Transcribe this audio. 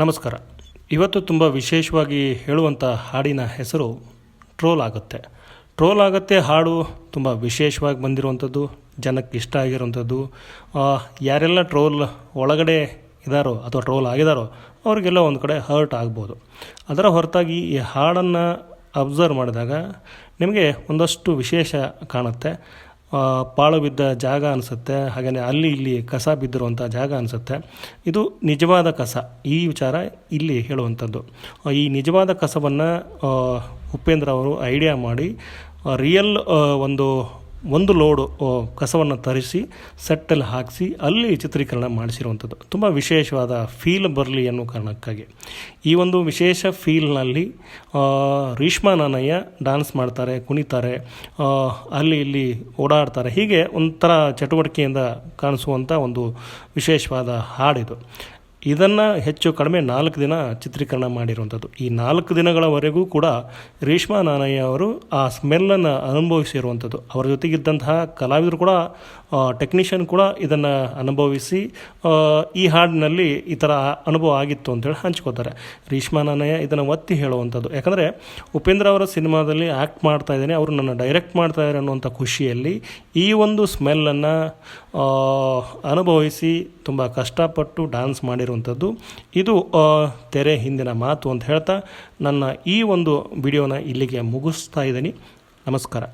ನಮಸ್ಕಾರ. ಇವತ್ತು ತುಂಬ ವಿಶೇಷವಾಗಿ ಹೇಳುವಂಥ ಹಾಡಿನ ಹೆಸರು ಟ್ರೋಲ್ ಆಗುತ್ತೆ. ಟ್ರೋಲ್ ಆಗುತ್ತೆ, ಹಾಡು ತುಂಬ ವಿಶೇಷವಾಗಿ ಬಂದಿರುವಂಥದ್ದು, ಜನಕ್ಕೆ ಇಷ್ಟ ಆಗಿರುವಂಥದ್ದು. ಯಾರೆಲ್ಲ ಟ್ರೋಲ್ ಒಳಗಡೆ ಇದ್ದಾರೋ ಅಥವಾ ಟ್ರೋಲ್ ಆಗಿದಾರೋ ಅವರಿಗೆಲ್ಲ ಒಂದು ಕಡೆ ಹರ್ಟ್ ಆಗ್ಬೋದು. ಅದರ ಹೊರತಾಗಿ ಈ ಹಾಡನ್ನು ಅಬ್ಸರ್ವ್ ಮಾಡಿದಾಗ ನಿಮಗೆ ಒಂದಷ್ಟು ವಿಶೇಷ ಕಾಣುತ್ತೆ. ಪಾಳು ಬಿದ್ದ ಜಾಗ ಅನಿಸುತ್ತೆ. ಹಾಗೆಯೇ ಅಲ್ಲಿ ಇಲ್ಲಿ ಕಸ ಬಿದ್ದಿರುವಂಥ ಜಾಗ ಅನಿಸುತ್ತೆ. ಇದು ನಿಜವಾದ ಕಸ. ಈ ವಿಚಾರ ಇಲ್ಲಿ ಹೇಳುವಂಥದ್ದು. ಈ ನಿಜವಾದ ಕಸವನ್ನು ಉಪೇಂದ್ರ ಅವರು ಐಡಿಯಾ ಮಾಡಿ ರಿಯಲ್ ಒಂದು ಒಂದು ಲೋಡು ಕಸವನ್ನು ತರಿಸಿ, ಸೆಟ್ಟಲ್ಲಿ ಹಾಕಿಸಿ, ಅಲ್ಲಿ ಚಿತ್ರೀಕರಣ ಮಾಡಿಸಿರುವಂಥದ್ದು. ತುಂಬ ವಿಶೇಷವಾದ ಫೀಲ್ ಬರಲಿ ಅನ್ನೋ ಕಾರಣಕ್ಕಾಗಿ. ಈ ಒಂದು ವಿಶೇಷ ಫೀಲ್ನಲ್ಲಿ ರೀಷ್ಮಾ ನಾನಯ್ಯ ಡ್ಯಾನ್ಸ್ ಮಾಡ್ತಾರೆ, ಕುಣಿತಾರೆ ಅಲ್ಲಿ ಇಲ್ಲಿ ಓಡಾಡ್ತಾರೆ. ಹೀಗೆ ಒಂಥರ ಚಟುವಟಿಕೆಯಿಂದ ಕಾಣಿಸುವಂಥ ಒಂದು ವಿಶೇಷವಾದ ಹಾಡಿದು. ಇದನ್ನು ಹೆಚ್ಚು ಕಡಿಮೆ ನಾಲ್ಕು ದಿನ ಚಿತ್ರೀಕರಣ ಮಾಡಿರುವಂಥದ್ದು ಈ ನಾಲ್ಕು ದಿನಗಳವರೆಗೂ ಕೂಡ ರೇಷ್ಮಾ ನಾನಯ್ಯ ಅವರು ಆ ಸ್ಮೆಲ್ಲನ್ನು ಅನುಭವಿಸಿರುವಂಥದ್ದು ಅವರ ಜೊತೆಗಿದ್ದಂತಹ ಕಲಾವಿದರು ಕೂಡ ಟೆಕ್ನಿಷಿಯನ್ ಕೂಡ ಇದನ್ನು ಅನುಭವಿಸಿ ಈ ಹಾಡಿನಲ್ಲಿ ಈ ಥರ ಅನುಭವ ಆಗಿತ್ತು ಅಂತೇಳಿ ಹಂಚ್ಕೋತಾರೆ. ರೇಷ್ಮಾ ನಾನಯ್ಯ ಇದನ್ನು ಒತ್ತಿ ಹೇಳುವಂಥದ್ದು ಯಾಕಂದರೆ ಉಪೇಂದ್ರ ಅವರ ಸಿನಿಮಾದಲ್ಲಿ ಆ್ಯಕ್ಟ್ ಮಾಡ್ತಾ ಇದ್ದೇನೆ, ಅವರು ನನ್ನ ಡೈರೆಕ್ಟ್ ಮಾಡ್ತಾ ಇದ್ದಾರೆ ಅನ್ನುವಂಥ ಖುಷಿಯಲ್ಲಿ ಈ ಒಂದು ಸ್ಮೆಲ್ಲನ್ನು ಅನುಭವಿಸಿ ತುಂಬ ಕಷ್ಟಪಟ್ಟು ಡ್ಯಾನ್ಸ್ ಮಾಡಿರುವಂಥದ್ದು ಇದು ತೆರೆ ಹಿಂದಿನ ಮಾತು ಅಂತ ಹೇಳ್ತಾ ನನ್ನ ಈ ಒಂದು ವಿಡಿಯೋನ ಇಲ್ಲಿಗೆ ಮುಗಿಸ್ತಾ ಇದ್ದೀನಿ. ನಮಸ್ಕಾರ.